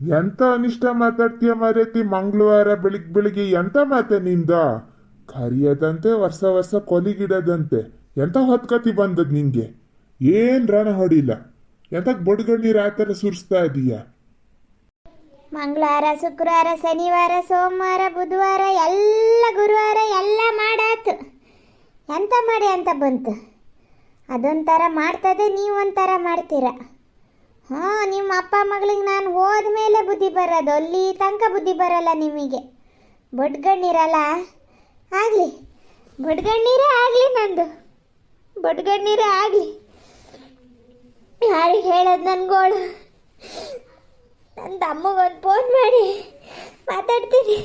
ಎಂತ ಅನಿಷ್ಟ ಮಾತಾಡ್ತೀಯ ಮಾರೈತಿ? ಮಂಗಳವಾರ ಬೆಳಿಗ್ ಬೆಳಿಗ್ಗೆ ಎಂತ ಮಾತೆ ನಿಂದ? ಕರಿಯದಂತೆ, ವರ್ಷ ವರ್ಷ ಕೊಲಿಗಿಡದಂತೆ. ಎಂತ ಹೊತ್ಕತಿ ಬಂದದ್ ನಿಂಗೆ? ಏನ್ ರಣ ಹೊಡಿಲ್ಲ ಎಂತಕ್ ಬಡ್ಗಣ್ಣೀರ್ ಆ ಥರ ಸುರಿಸ್ತಾ ಇದೀಯ? ಮಂಗಳವಾರ, ಶುಕ್ರವಾರ, ಶನಿವಾರ, ಸೋಮವಾರ, ಬುಧವಾರ, ಎಲ್ಲ ಗುರುವಾರ ಎಲ್ಲ ಮಾಡಾತು. ಎಂತ ಮಾಡಿ ಅಂತ ಬಂತು? ಅದೊಂಥರ ಮಾಡ್ತದೆ, ನೀವೊಂಥರ ಮಾಡ್ತೀರ? ಹಾಂ ನಿಮ್ಮ ಅಪ್ಪ ಮಗಳಿಗೆ ನಾನು ಹೋದ ಮೇಲೆ ಬುದ್ಧಿ ಬರೋದು. ಅಲ್ಲಿ ತನಕ ಬುದ್ಧಿ ಬರಲ್ಲ ನಿಮಗೆ. ಬಡ್ಗಣ್ಣೀರಲ್ಲ? ಆಗಲಿ. ಬಡ್ಗಣ್ಣೀರೇ ಆಗಲಿ ನಂದು. ಬಡ್ಗಣ್ಣೀರೇ ಆಗಲಿ. ಯಾರಿಗೆ ಹೇಳೋದು ನನ್ಗೋಳು ನನ್ನ ತಮ್ಮಗೊಂದು ಫೋನ್ ಮಾಡಿ ಮಾತಾಡ್ತೀನಿ.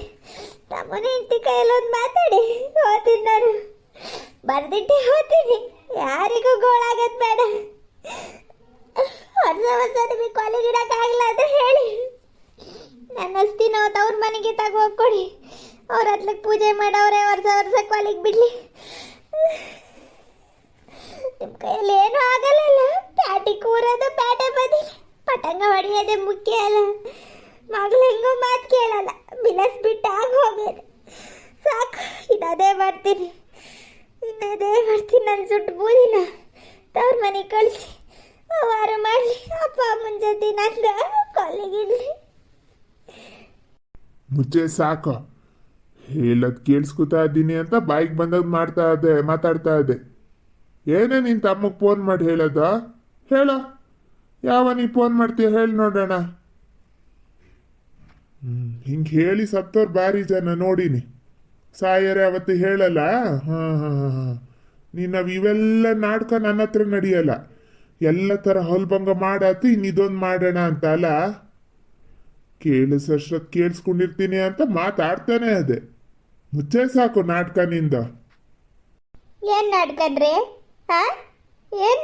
ತಮ್ಮನ ಹೆಂಡತಿ ಕೈಯಲ್ಲಿ ಒಂದು ಮಾತಾಡಿ. ಹೋಗ್ತೀನಿ ನಾನು. ಬರ್ದಿಟ್ಟೆ ಓದ್ತೀನಿ ಯಾರಿಗೂ ಗೋಳಾಗೋದು ಬೇಡ. ವರ್ಷ ಹೊಸ ನಿಮಗೆ ಕಾಲೇಜ್ ಇಡೋಕ್ಕಾಗಿಲ್ಲ ಹೇಳಿ. ನನ್ನ ಅಸ್ತಿ ತವ್ರ ಮನೆಗೆ ತಗೋಕೊಡಿ ಅವ್ರ ಹತ್ಲಕ್ಕೆ ಪೂಜೆ ಮಾಡವ್ರೆ, ವರ್ಷ ವರ್ಷ ಕಾಲಿಗೆ ಬಿಡಲಿ. ನಿಮ್ಮ ಕೈಯಲ್ಲಿ ಏನೂ ಆಗಲ್ಲಲ್ಲ. ಪ್ಯಾಟಿ ಕೂರೋದು ಪ್ಯಾಟೆ ಬದಿ. ಪಟಂಗ ಹೊಡೆಯೋದೇ ಮುಖ್ಯ ಅಲ್ಲ. ಮಗಳು ಹೆಂಗೋ ಮಾತು ಕೇಳಲ್ಲ. ಬಿಲಸ್ಬಿಟ್ಟು ಆಗ ಹೋಗೋದು ಸಾಕು, ಇನ್ನದೇ ಮಾಡ್ತೀನಿ. ಇನ್ನದೇ ಮಾಡ್ತೀನಿ ನನ್ನ ಸುಟ್ಟು ಬೂದಿನ ತವ್ರ ಮನೆಗೆ ಕಳಿಸಿ. ವಾರ ಮಾಡಲಿ. ಅಪ್ಪ ಅಮ್ಮನ ಜೊತೆ ನಂಗೆ ಕಾಲಿಗಿಡ್ಲಿ ಮುಚ್ಚೆ, ಸಾಕು. ಹೇಳದ್ ಕೇಳಿಸ್ಕೊತಾ ಇದ್ದೀನಿ ಅಂತ ಬಾಯಿಗೆ ಬಂದಾಗ ಮಾಡ್ತಾ ಇದ್ದೆ ಮಾತಾಡ್ತಾ ಇದ್ದೆ ಏನೇ ನಿನ್ ತಮ್ಮಗ್ ಫೋನ್ ಮಾಡಿ ಹೇಳೋದ? ಹೇಳ. ಯಾವ ನೀ ಫೋನ್ ಮಾಡ್ತೀಯ ಹೇಳಿ ನೋಡೋಣ. ಹಿಂಗ್ ಹೇಳಿ ಸತ್ತೋರ್ ಭಾರಿ ಜನ, ನೋಡಿನಿ. ಸಾಯರೇ ಅವತ್ತು ಹೇಳಲ್ಲ. ಹಾ ಹಾ, ಹಾಂ ನೀನ್ ಇವೆಲ್ಲ ನಾಟಕ ನನ್ನ ಹತ್ರ ನಡೆಯಲ್ಲ. ಎಲ್ಲ ತರ ಹೊಲ್ಭಂಗ ಮಾಡಾತು, ಇನ್ನಿದೊಂದು ಮಾಡೋಣ ಅಂತ ಅಲ್ಲ? ಕೇಳಿಸಷ್ಟೊತ್ತು ಕೇಳಿಸ್ಕೊಂಡಿರ್ತೀನಿ ಅಂತ ಮಾತಾಡ್ತಾನೆ ಅದೇ. ಮುಚ್ಚೆ ಸಾಕು ನಾಟಕ ನಿಂದ. ಏನು ನಾಟಕನ್ರಿ ಹಾ ಏನು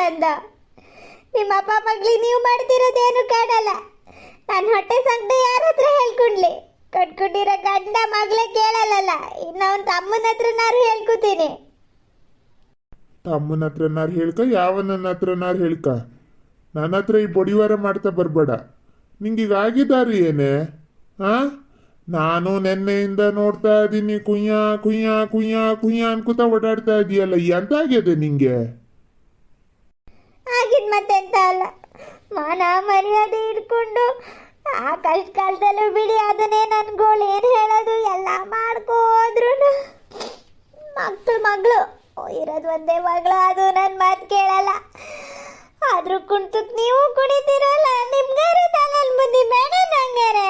ನಂದ? ನಿಮ್ಮ ಅಪ್ಪ ಮಗ್ಳಿಗೆ ನೀವು ಮಾಡ್ತಿರೋದೇನು ಕಾಣಲ್ಲ ನಾನು ಹೊಟ್ಟೆ ಸಂಕಟ ಯಾರ ಹತ್ರ ಹೇಳ್ಕೊಂಡ್ಲಿ? ಕಟ್ಕೊಂಡಿರೋ ಗಂಡ ಮಗಳೇ ಕೇಳಲ್ಲಲ್ಲ. ಇನ್ನು ಅವನ ತಮ್ಮನ ಹತ್ರ ನಾನು ಹೇಳ್ಕೊತೀನಿ. ತಮ್ಮನ ಹತ್ರನಾರು ಹೇಳ್ಕ, ಯಾವನನ್ನ ಹತ್ರನಾರು ಹೇಳ್ಕ? ನನ್ನ ಹತ್ರ ಈ ಬಡಿವಾರ ಮಾಡ್ತಾ ಬರಬೇಡ. ನಿಂಗೀಗ ಆಗಿದಾರಿ ಏನೇ? ಆ? ನಾನು ನೆನ್ನೆಯಿಂದ ನೋಡ್ತಾ ಇದ್ದೀನಿ ಕುಯ್ಯ ಕುಯ್ಯ ಕುಯ್ಯ ಕುಯ್ಯ ಅನ್ಕೂತ ಓಡಾಡ್ತಾ ಇದೀಯಲ್ಲ ಎಂತ ಆಗಿದೆ ನಿಂಗೆ? ಆಗಿದ್ ಮತ್ತೆಂತ ಅಲ್ಲ, ಮಾನ ಮರ್ಯಾದೆ ಹಿಡ್ಕೊಂಡು ಆ ಕಷ್ಟ ಕಾಲದಲ್ಲೂ ಬಿಡಿ, ಅದನ್ನೇ ನನ್ಗಳು ಏನು ಹೇಳೋದು, ಎಲ್ಲ ಮಾಡ್ಕೋದ್ರು ಮಕ್ಳು ಮಗಳು. ಇರೋದು ಒಂದೇ ಮಗಳು, ಅದು ನನ್ನ ಮಾತು ಕೇಳಲ್ಲ. ಆದ್ರೂ ಕುಣ್ತಕ್ ನೀವು ಕುಣಿತಿರಲ್ಲ ನಿಮ್ಗಾರು ತಾನಲ್ಲಿ ಬುದ್ಧಿ ಬೇಡ ನಂಗಾರೆ.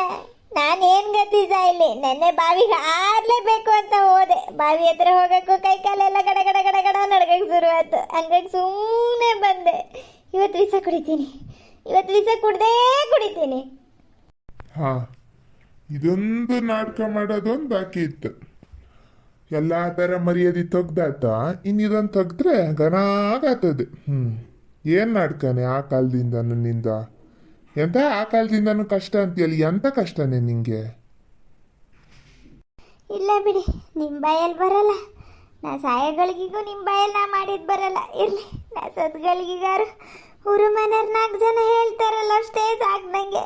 ನಾನೇನು ಗತಿಸ ಇಲ್ಲಿ? ನೆನ್ನೆ ಬಾವಿಗೆ ಆರ್ಲೇಬೇಕು ಅಂತ ಹೋದೆ. ಬಾವಿ ಹತ್ರ ಹೋಗಕ್ಕೂ ಕೈ ಕಾಲೆಲ್ಲ ಗಡ ಗಡ ಗಡ ಗಡ ನಡ್ಗಕ್ಕೆ ಶುರು ಆಯ್ತು ಹಂಗಾಗಿ ಸುಮ್ಮನೆ ಬಂದೆ. ಇವತ್ತು ವಿಸ ಕುಡಿತೀನಿ. ಇವತ್ತು ವಿಸ ಕುಡ್ದೇ ಕುಡಿತೀನಿ. ಹಾ, ಇದೊಂದು ನಾಟಕ ಮಾಡೋದೊಂದು ಬಾಕಿ ಇತ್ತು. ಎಲ್ಲ ಥರ ಮರ್ಯಾದೆ ತೆಗ್ದಾತ ಇನ್ನಿದೊಂದು ತೆಗ್ದ್ರೆ ಗನಾಗಾತದೆ ಹ್ಮ್. ಏನ್ ನಾಟಕನೇ ಆ ಕಾಲದಿಂದ ನಿಂದ? ಎಂತ ಆ ಕಾಲದಿಂದನೂ ಕಷ್ಟ ಅಂತೀಯಲ್ಲ, ಎಂತ ಕಷ್ಟನೆ ನಿಂಗೆ? ಇಲ್ಲ ಬಿಡಿ ನಿಮ್ಮ ಬಾಯಲ್ಲಿ ಬರಲ್ಲ. ನಾ ಸಾಯಗಳಿಗೂ ನಿಮ್ಮ ಬಾಯಲ್ಲಿ ನಾ ಮಾಡಿದ್ ಬರಲ್ಲ. ಇರ್ಲಿ, ನಾ ಸದ್ಗಳಿಗಾರು ಊರು ಮನೆಯವ್ರು ನಾಲ್ಕು ಜನ ಹೇಳ್ತಾರಲ್ಲ, ಅಷ್ಟೇ ಸಾಕು ನನಗೆ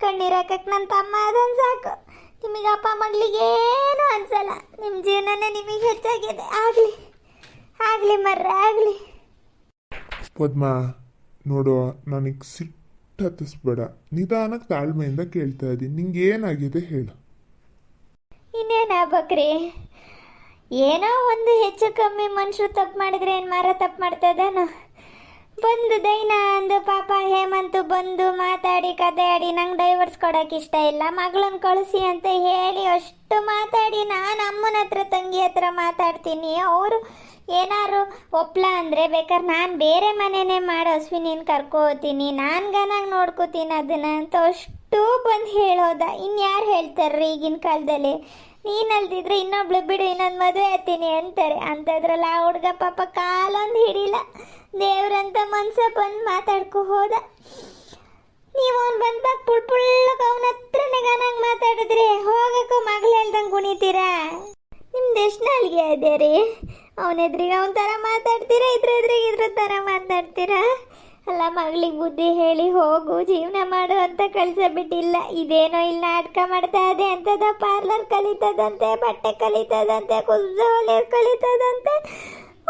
ಕಣ್ಣೀರಾಕಕ್ಕೆ ನನ್ನ ತಮ್ಮ ಅದೊಂದು ಸಾಕು. ನಿಮಗೆ ಅಪ್ಪ ಮಗಳಿಗೆ ಏನು ಅನ್ಸಲ್ಲ. ನಿಮ್ಮ ಜೀವನನೇ ನಿಮಗೆ ಹೆಚ್ಚಾಗಿದೆ. ಆಗಲಿ ಆಗಲಿ ಮರ್ರೆ ಆಗಲಿ. ಪದ್ಮ ನೋಡು ನನಗೆ ಸಿಟ್ಟು ಹತ್ತಿಸ್ಬೇಡ. ನಿಧಾನಕ್ಕೆ ತಾಳ್ಮೆಯಿಂದ ಕೇಳ್ತಾ ಇದ್ದೀನಿ. ನಿಂಗೆ ಏನಾಗಿದೆ ಹೇಳು. ಇನ್ನೇನಾಗ್ಬೇಕ್ರಿ ಏನೋ ಒಂದು ಹೆಚ್ಚು ಕಮ್ಮಿ ಮನುಷ್ಯರು ತಪ್ಪು ಮಾಡಿದ್ರೆ ಏನು ಮಾರ ತಪ್ಪು ಮಾಡ್ತದೇನೋ ಬಂದು ದೈನ ಅಂದು ಪಾಪ ಹೇಮಂತು ಬಂದು ಮಾತಾಡಿ ಕತೆ ಆಡಿ ನಂಗೆ ಡೈವರ್ಸ್ ಕೊಡೋಕೆ ಇಷ್ಟ ಇಲ್ಲ. ಮಗಳನ್ನ ಕಳಿಸಿ ಅಂತ ಹೇಳಿ ಅಷ್ಟು ಮಾತಾಡಿ ನಾನು ಅಮ್ಮನ ಹತ್ರ, ತಂಗಿ ಹತ್ರ ಮಾತಾಡ್ತೀನಿ. ಅವರು ಏನಾರು ಒಪ್ಲ ಅಂದರೆ ಬೇಕಾದ್ರೆ ನಾನು ಬೇರೆ ಮನೆನೇ ಮಾಡೋ ಅಶ್ವಿನಿನ ಕರ್ಕೋತೀನಿ. ನಾನು ಗನಾಗ ನೋಡ್ಕೋತೀನಿ ಅದನ್ನು ಅಂತ ಅಷ್ಟು ಬಂದು ಹೇಳೋದ. ಇನ್ಯಾರು ಹೇಳ್ತಾರ್ರಿ ಈಗಿನ ಕಾಲದಲ್ಲಿ? ನೀನು ಅಲ್ದಿದ್ರೆ ಇನ್ನೊಬ್ಳು ಬಿಡು, ಇನ್ನೊಂದು ಮದುವೆ ಆಗ್ತೀನಿ ಅಂತಾರೆ. ಅಂಥದ್ರಲ್ಲಿ ಆ ಹುಡುಗ ಪಾಪ ಕಾಲೊಂದು ಹಿಡಿಲ್ಲ ದೇವ್ರಂತ ಮನ್ಸ ಬಂದು ಮಾತಾಡ್ಕೊ ಹೋದ. ನೀವು ಅವ್ನು ಬಂದಾಗ ಪುಳ್ ಪುಳ್ಳಗೆ ಅವನ ಹತ್ರನೇ ಗನಾಗ ಮಾತಾಡಿದ್ರೆ ಹೋಗಕ್ಕೂ ಮಗಳು ಹೇಳ್ದಂಗೆ ಕುಣಿತೀರಾ ನಿಮ್ದು ಎಷ್ಟು ನಾಲ್ಗೆ ಇದೆ ರೀ ಅವನ ಎದ್ರಿಗೆ ಅವನ ಥರ ಮಾತಾಡ್ತೀರಾ, ಇದ್ರ ಎದ್ರಿಗೆ ಇದ್ರ ಥರ ಮಾತಾಡ್ತೀರಾ? ಅಲ್ಲ ಮಗಳಿಗೆ ಬುದ್ಧಿ ಹೇಳಿ ಹೋಗು, ಜೀವನ ಮಾಡು ಅಂತ ಕಳ್ಸಬಿಟ್ಟಿಲ್ಲ ಇದೇನೋ ಇಲ್ಲ ನಾಟಕ ಮಾಡ್ತಾ ಇದೆ, ಅಂತದ ಪಾರ್ಲರ್ ಕಲಿತದಂತೆ, ಬಟ್ಟೆ ಕಲಿತದಂತೆ ಕುಲ್ಸೋಲೆ ಕಲಿತದಂತೆ.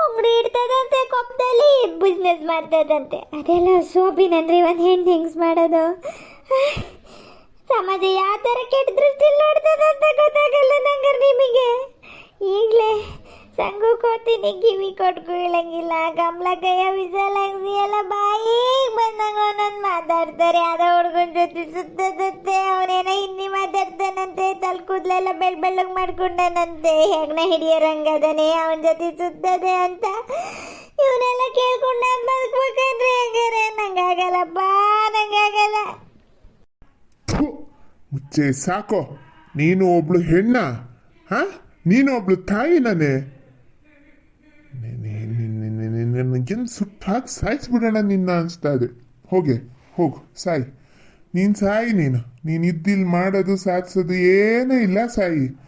ಅಂಗಡಿ ಇಡ್ತದಂತೆ ಕೊಪ್ಪದಲ್ಲಿ ಬಿಸ್ನೆಸ್ ಮಾಡ್ತದಂತೆ. ಅದೆಲ್ಲ ಶೋಭಿನಂದ್ರೆ ಒಂದು ಹೆಣ್ಣು ಹೆಂಗ್ಸ್ ಮಾಡೋದು. ಸಮಾಜ ಯಾವ ಥರ ಕೆಟ್ಟ ದೃಷ್ಟಿಲಿ ನೋಡ್ತದಂತ ಗೊತ್ತಾಗಲ್ಲ ನಂಗೆ ನಿಮಗೆ. ಈಗಲೇ ಸಂಗು ಕೊಡ್ತೀನಿ ಕಿವಿ ಕೊಟ್ಕೊಳ್ಳಂಗಿಲ್ಲ ಗಮ್ಲಕಯ್ಯ ಕೈಯ ಹಾಕ್ಸಿ ಎಲ್ಲ ಬಾಯಿಗೆ ಬಂದಂಗ ಒಂದೊಂದು ಮಾತಾಡ್ತಾರೆ ಯಾವ್ದೋ ಹುಡುಗನ ಜೊತೆ ಸುತ್ತದತ್ತೆ ಮಾತಾಡ್ತಾನಂತೆ ತಲೆ ಕೂದಲೆಲ್ಲ ಬೆಳ್ ಬೆಳ್ಳಗ್ ಮಾಡ್ಕೊಂಡನಂತೆ ಹೆಗ್ನ ಹಿಡಿಯೋರಂಗದನೆ ಅವನ ಜೊತೆ ಸುತ್ತದೆ ಅಂತ ಇವನೆಲ್ಲ ಕೇಳ್ಕೊಂಡು ನಾನು ಬದುಕ್ಬೇಕಂದ್ರೆ ಹೆಂಗಾರೆ ನಂಗಾಗಲ್ಲಪ್ಪ ನಂಗಾಗಲ್ಲ ಮುಚ್ಚೆ ಸಾಕು ನೀನು ಒಬ್ಳು ಹೆಣ್ಣ ಹಾ ನೀನು ಒಬ್ಳು ತಾಯಿ ತಾಯಿನೇ ನನಗೇನು ಸುಟ್ಟು ಹಾಕಿ ಸಾಯಿಸ್ಬಿಡೋಣ ನಿನ್ನ ಅನಿಸ್ತಾ ಇದೆ ಹೋಗೆ ಹೋಗು ಸಾಯಿ ನೀನು ಸಾಯಿ ನೀನು. ನೀನು ಇದ್ದಿಲ್ಲಿ ಮಾಡೋದು ಸಾಧಿಸೋದು ಏನೂ ಇಲ್ಲ ಸಾಯಿ.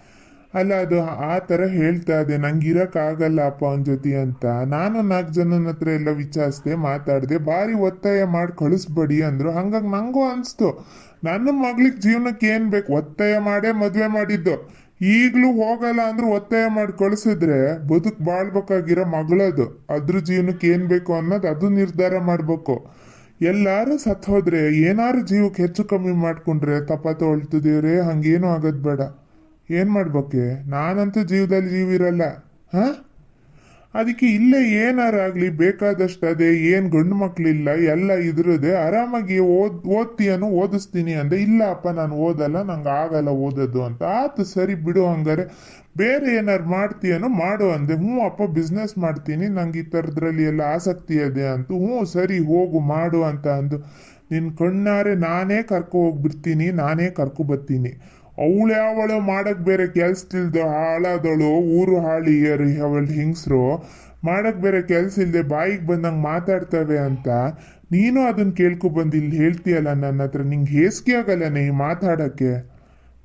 ಅಲ್ಲ, ಅದು ಆ ಥರ ಹೇಳ್ತಾ ಇದೆ ನಂಗೆ ಇರೋಕ್ಕಾಗಲ್ಲ ಅಪ್ಪ ಅವನ ಜೊತೆ ಅಂತ. ನಾನು ನಾಲ್ಕು ಜನನ ಹತ್ರ ಎಲ್ಲ ವಿಚಾರಿಸ್ದೆ, ಮಾತಾಡಿದೆ, ಭಾರಿ ಒತ್ತಾಯ ಮಾಡಿ ಕಳಿಸ್ಬೇಡಿ ಅಂದರು. ಹಂಗಾಗಿ ನನಗೂ ಅನಿಸ್ತು. ನನ್ನ ಮಗ್ಳಿಗೆ ಜೀವನಕ್ಕೆ ಏನು ಬೇಕು? ಒತ್ತಾಯ ಮಾಡೇ ಮದುವೆ ಮಾಡಿದ್ದು. ಈಗಲೂ ಹೋಗಲ್ಲ ಅಂದ್ರೆ ಒತ್ತಾಯ ಮಾಡಿ ಕಳಿಸಿದ್ರೆ ಬದುಕು ಬಾಳ್ಬೇಕಾಗಿರೋ ಮಗಳದು. ಅದ್ರ ಜೀವನಕ್ಕೆ ಏನು ಬೇಕು ಅನ್ನೋದು ಅದು ನಿರ್ಧಾರ ಮಾಡಬೇಕು. ಎಲ್ಲಾರು ಸತ್ ಹೋದ್ರೆ, ಏನಾರು ಜೀವಕ್ಕೆ ಹೆಚ್ಚು ಕಮ್ಮಿ ಮಾಡ್ಕೊಂಡ್ರೆ ತಪ್ಪ ತೊಳ್ತಿದೀವ್ರೆ ಹಂಗೇನು ಆಗೋದು ಬೇಡ. ಏನು ಮಾಡ್ಬೇಕೆ? ನಾನಂತೂ ಜೀವದಲ್ಲಿ ಜೀವಿರಲ್ಲ. ಹಾ? ಅದಕ್ಕೆ ಇಲ್ಲೇ ಏನಾರಾಗ್ಲಿ ಬೇಕಾದಷ್ಟು ಅದೇ ಏನು ಗಂಡು ಮಕ್ಳಿಲ್ಲ, ಎಲ್ಲ ಇದ್ರದೆ ಆರಾಮಾಗಿ ಓದ್, ಓದ್ತೀಯನು, ಓದಿಸ್ತೀನಿ ಅಂದೆ, ಇಲ್ಲ ಅಪ್ಪ, ನಾನು ಓದಲ್ಲ, ನಂಗೆ ಆಗಲ್ಲ ಓದೋದು ಅಂತ. ಆತು ಸರಿ ಬಿಡು ಹಂಗಾರೆ. ಬೇರೆ ಏನಾರು ಮಾಡ್ತೀಯನು ಮಾಡು ಅಂದೆ. ಹ್ಞೂ ಅಪ್ಪ ಬಿಸ್ನೆಸ್ ಮಾಡ್ತೀನಿ, ನಂಗೆ ಈ ಥರದ್ರಲ್ಲಿ ಎಲ್ಲ ಆಸಕ್ತಿ ಇದೆ ಅಂತ. ಹ್ಞೂ ಸರಿ, ಹೋಗು, ಮಾಡು ಅಂತ ಅಂದು. ನಿನ್ನ ಕಣ್ಣಾರೆ ನಾನೇ ಕರ್ಕೊ ಹೋಗ್ಬಿಡ್ತೀನಿ, ನಾನೇ ಕರ್ಕೊ ಬರ್ತೀನಿ. ಅವಳು ಯಾವಳು ಮಾಡಕ್ ಬೇರೆ ಕೆಲ್ಸ ಇಲ್ದ ಹಾಳಾದಳು, ಊರು ಹಾಳಿಯರು ಅವಳು ಹಿಂಗ್ಸ್ರು, ಮಾಡಕ್ ಬೇರೆ ಕೆಲ್ಸ ಇಲ್ಲದೆ ಬಾಯಿಗೆ ಬಂದಂಗೆ ಮಾತಾಡ್ತವೆ ಅಂತ ನೀನು ಅದನ್ನ ಕೇಳ್ಕೊ ಬಂದು ಇಲ್ಲಿ ಹೇಳ್ತೀಯಲ್ಲ ನನ್ನ ಹತ್ರ, ನಿಂಗೆ ಹೇಸಿಗೆ ಆಗಲ್ಲ ನೀ ಮಾತಾಡಕ್ಕೆ.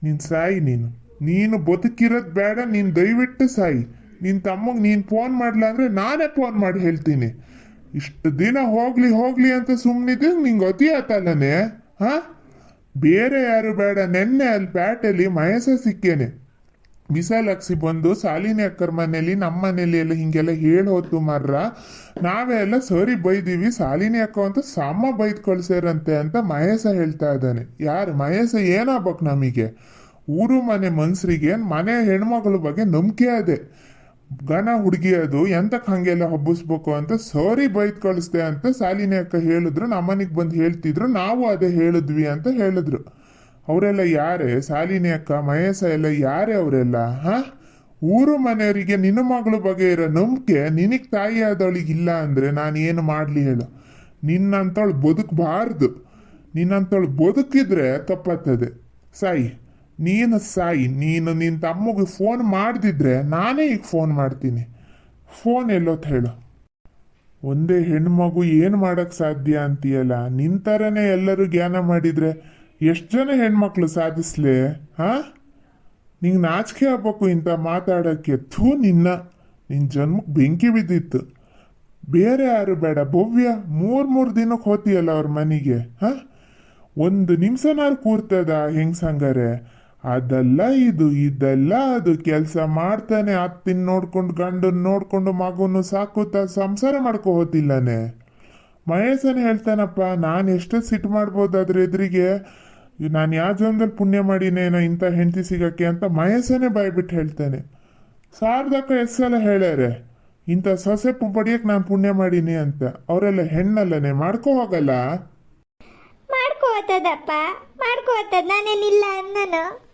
ನೀನು ಸಾಯಿ ನೀನು. ನೀನು ಬದುಕಿರೋದು ಬೇಡ, ನೀನು ದಯವಿಟ್ಟು ಸಾಯಿ. ನಿನ್ನ ತಮ್ಮಗೆ ನೀನು ಫೋನ್ ಮಾಡಲ ಅಂದರೆ ನಾನೇ ಫೋನ್ ಮಾಡಿ ಹೇಳ್ತೀನಿ. ಇಷ್ಟು ದಿನ ಹೋಗ್ಲಿ ಹೋಗ್ಲಿ ಅಂತ ಸುಮ್ಮನಿದ್ರೆ ನಿಂಗೆ ಅತಿ ಆತಲ್ಲನೇ, ಹಾ? ಬೇರೆ ಯಾರು ಬೇಡ, ನೆನ್ನೆ ಅಲ್ಲಿ ಬ್ಯಾಟಲ್ಲಿ ಮಯಸ ಸಿಕ್ಕೇನೆ. ಬಿಸಾಲಕ್ಸಿ ಬಂದು, ಸಾಲಿನಿ ಅಕ್ಕರ ಮನೇಲಿ ನಮ್ಮ ಮನೇಲಿ ಎಲ್ಲ ಹಿಂಗೆಲ್ಲ ಹೇಳೋದು ಮರ್ರ. ನಾವೇ ಎಲ್ಲ ಸರಿ ಬೈದೀವಿ, ಸಾಲಿನಿ ಅಕ್ಕ ಅಂತ ಸಮ ಬೈದ್ ಕಳ್ಸ್ಯಾರಂತೆ ಅಂತ ಮಹೇಶ ಹೇಳ್ತಾ ಇದ್ದಾನೆ. ಯಾರು ಮಹೇಶ, ಏನಾಗ್ಬೇಕು ನಮಗೆ? ಊರು ಮನೆ ಮನ್ಸರಿಗೆ, ಮನೆ ಹೆಣ್ಮಗಳ ಬಗ್ಗೆ ನಂಬಿಕೆ ಅದೆ ಗನ ಹುಡುಗಿ ಅದು ಎಂತಕ್ಕೆ ಹಂಗೆಲ್ಲ ಹಬ್ಬಿಸ್ಬೇಕು ಅಂತ ಸರಿ ಬೈತ್ ಕಳಿಸ್ದೆ ಅಂತ ಸಾಲಿನಿ ಅಕ್ಕ ಹೇಳಿದ್ರು, ನಮ್ಮನಿಗೆ ಬಂದು ಹೇಳ್ತಿದ್ರು, ನಾವು ಅದೇ ಹೇಳಿದ್ವಿ ಅಂತ ಹೇಳಿದ್ರು. ಅವರೆಲ್ಲ ಯಾರೇ? ಸಾಲಿನಿ ಅಕ್ಕ, ಮಹೇಶ ಎಲ್ಲ ಯಾರೇ ಅವರೆಲ್ಲ? ಹಾ? ಊರು ಮನೆಯವರಿಗೆ ನಿನ್ನ ಮಗಳ ಬಗ್ಗೆ ಇರೋ ನಂಬಿಕೆ ನಿನಗೆ ತಾಯಿ ಆದವಳಿಗೆ ಇಲ್ಲ ಅಂದರೆ ನಾನು ಏನು ಮಾಡಲಿ ಹೇಳು. ನಿನ್ನಂತವಳು ಬದುಕಬಾರ್ದು. ನಿನ್ನಂತವಳು ಬದುಕಿದ್ರೆ ತಪ್ಪತ್ತದೆ. ಸಾಯಿ. ನೀನು ಸಾಯಿ, ನೀನು ನಿನ್ನ ತಮ್ಮಗೆ ಫೋನ್ ಮಾಡ್ದಿದ್ರೆ ನಾನೇ ಈಗ ಫೋನ್ ಮಾಡ್ತೀನಿ. ಫೋನ್ ಎಲ್ಲೋತ್ ಹೇಳು. ಒಂದೇ ಹೆಣ್ಮಗು ಏನು ಮಾಡೋಕ್ಕೆ ಸಾಧ್ಯ ಅಂತೀಯಲ್ಲ? ನಿನ್ನ ಥರನೇ ಎಲ್ಲರೂ ಜ್ಞಾನ ಮಾಡಿದರೆ ಎಷ್ಟು ಜನ ಹೆಣ್ಮಕ್ಳು ಸಾಧಿಸ್ಲೆ? ಹಾ? ನಿಂಗೆ ನಾಚಿಕೆ ಆಗ್ಬೇಕು ಇಂಥ ಮಾತಾಡೋಕ್ಕೆ. ಥೂ ನಿನ್ನ. ನಿನ್ನ ಜನ್ಮಕ್ಕೆ ಬೆಂಕಿ ಬಿದ್ದಿತ್ತು. ಬೇರೆ ಯಾರು ಬೇಡ. ಭವ್ಯ, ಮೂರು ಮೂರು ದಿನಕ್ಕೆ ಹೋತಿಯಲ್ಲ ಅವ್ರ ಮನೆಗೆ? ಹಾ? ಒಂದು ನಿಮಿಷನಾರು ಕೂರ್ತದ ಹೆಂಗ್ಸಂಗಾರೆ? ಅದಲ್ಲ ಇದು, ಇದೆಲ್ಲ ಅದು ಕೆಲಸ ಮಾಡ್ತಾನೆ, ಅತ್ತಿನ ನೋಡ್ಕೊಂಡು, ಗಂಡನ್ ನೋಡ್ಕೊಂಡು, ಮಗುನು ಸಾಕುತ್ತಾ ಸಂಸಾರ ಮಾಡ್ಕೋ ಹೋತಿಲ್ಲನೆ? ಮಹೇಶನೇ ಹೇಳ್ತಾನಪ್ಪ, ನಾನು ಎಷ್ಟು ಸಿಟ್ಟು ಮಾಡ್ಬೋದು ಅದ್ರ ಎದುರಿಗೆ, ನಾನು ಯಾವ ಜನ್ಮದಲ್ಲಿ ಪುಣ್ಯ ಮಾಡಿನೇನೋ ಇಂಥ ಹೆಂಡತಿ ಸಿಗಕ್ಕೆ ಅಂತ ಮಹೇಶನೇ ಬಾಯ್ಬಿಟ್ಟು ಹೇಳ್ತಾನೆ. ಸಾರ್ದಕ್ಕ ಎಷ್ಟು ಹೇಳ್ಯಾರೆ, ಇಂಥ ಸೊಸೆ ಪಡಿಯಕ್ಕೆ ನಾನು ಪುಣ್ಯ ಮಾಡೀನಿ ಅಂತ. ಅವರೆಲ್ಲ ಹೆಣ್ಣಲ್ಲನೆ, ಮಾಡ್ಕೋ ಹೋಗಲ್ಲ? ಮಾಡ್ಕೋತದಪ್ಪ ಮಾಡ್ಕೋತದ ನಾನೇನಿಲ್ಲ ಅನ್ನನು?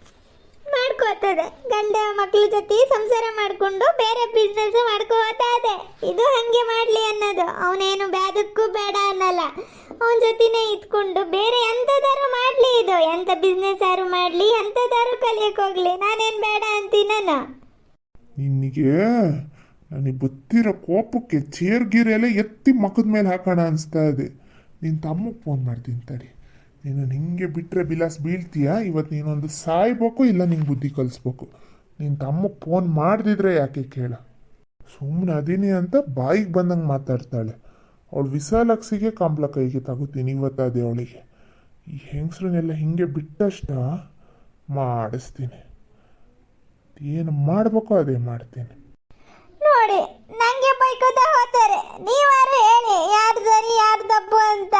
ಮಾಡ್ಕೋತದ. ಗಂಡ ಮಕ್ಕಳ ಜೊತೆ ಸಂಸಾರ ಮಾಡ್ಕೊಂಡು ಬೇರೆ ಬಿಸ್ನೆಸ್ ಮಾಡ್ಕೋತದೆ ಇದು. ಹಂಗೆ ಮಾಡ್ಲಿ ಅನ್ನೋದು. ಅವನೇನು ಬ್ಯಾದಕ್ಕೂ ಬೇಡ ಅನ್ನಲ್ಲ. ಅವನ ಜೊತೆನೇ ಇದ್ಕೊಂಡು ಬೇರೆ ಎಂಥದಾರು ಮಾಡ್ಲಿ ಇದು. ಎಂಥ ಬಿಸ್ನೆಸ್ ಯಾರು ಮಾಡ್ಲಿ ಎಂಥದಾರು ಕಲಿಯಕ್ಕೆ ಹೋಗ್ಲಿ. ನಾನೇನ್ ಬೇಡ ಅಂತೀನ ನಿನಗೆ ನನಗೆ ಗೊತ್ತಿರೋ ಕೋಪಕ್ಕೆ ಚೇರ್ ಎತ್ತಿ ಮಕ್ಕದ ಮೇಲೆ ಹಾಕೋಣ ಅನಿಸ್ತಾ ಇದೆ. ನಿನ್ನ ತಮ್ಮಗೆ ಫೋನ್ ಮಾಡ್ತೀನಿ ತಡಿ. ನೀನು ಹಿಂಗೆ ಬಿಟ್ಟರೆ ಬಿಲಾಸ್ ಬೀಳ್ತೀಯ? ಇವತ್ತು ನೀನೊಂದು ಸಾಯ್ಬೇಕು ಇಲ್ಲ ನಿಂಗೆ ಬುದ್ಧಿ ಕಲಿಸ್ಬೇಕು? ನೀನು ತಮ್ಮ ಫೋನ್ ಮಾಡ್ದಿದ್ರೆ ಯಾಕೆ ಕೇಳ? ಸುಮ್ಮನೆ ಅದೀನಿ ಅಂತ ಬಾಯಿಗೆ ಬಂದಂಗೆ ಮಾತಾಡ್ತಾಳೆ. ಅವಳು ವಿಶಾಲಾಕ್ಸಿಗೆ ಕಾಂಪ್ಲ ಕೈಗೆ ತಗೋತೀನಿ ಅದೇ ಅವಳಿಗೆ. ಈ ಹೆಂಗಸ್ರನ್ನೆಲ್ಲ ಹಿಂಗೆ ಬಿಟ್ಟಷ್ಟ? ಮಾಡಿಸ್ತೀನಿ. ಏನು ಮಾಡಬೇಕು ಅದೇ ಮಾಡ್ತೀನಿ. ನೋಡಿ ನನಗೆ ಬೈಕೋತಾ ಹೋಗ್ತಾರೆ. ನೀವಾರು ಹೇಳಿ ಯಾರು ಸರಿ ಯಾರು ತಪ್ಪು ಅಂತ.